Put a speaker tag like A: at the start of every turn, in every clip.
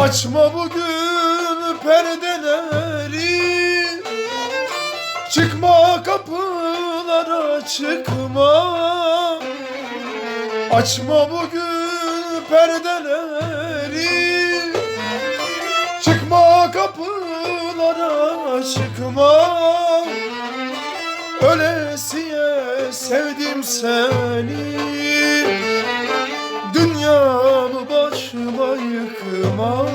A: Açma bugün perdeleri. Çıkma kapılara çıkma. Açma bugün perdeleri. Çıkma kapılara çıkma. Ölesiye sevdim seni. Yıkma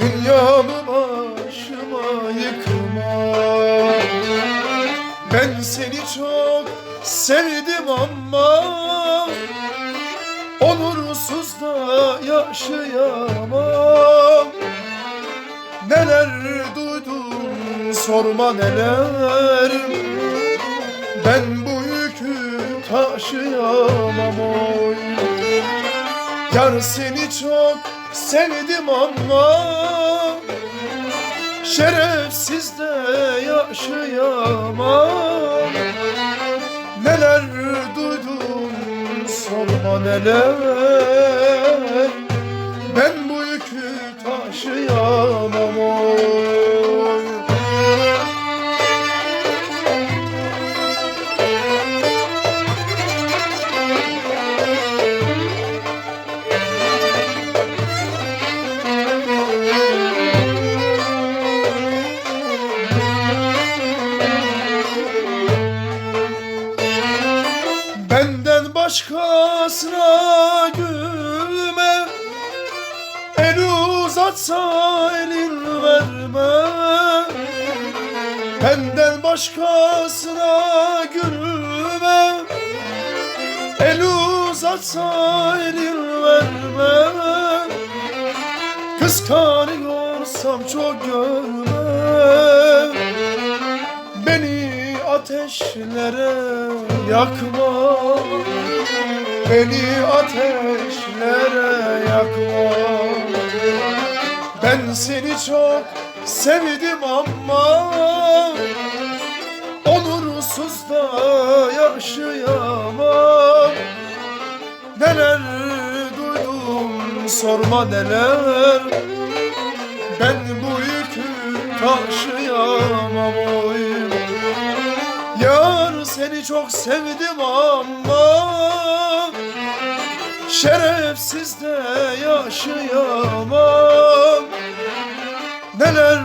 A: Dünyamı başıma yıkma Ben seni çok sevdim ama Onursuz da yaşayamam. Neler duydum sorma neler. Ben bu yükü taşıyamam oy Yar seni çok sevdim ama Şerefsiz de yaşayamam. Neler duydum sorma neler. Ben bu yükü taşıyamam başkasına gülme. El uzatsa elin verme. Benden başkasına gülme. El uzatsa elin verme. Kıskanıyorsam çok görme ateşlere yakma. Beni ateşlere yakma. Ben seni çok sevdim ama Onursuz da yaşayamam. Neler duydum sorma neler. Ben bu yükü taşıyamam oy Yar seni çok sevdim ama Şerefsiz de yaşayamam. Neler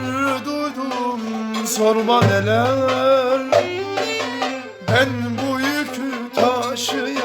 A: duydum sorma neler. Ben bu yükü taşıyamam.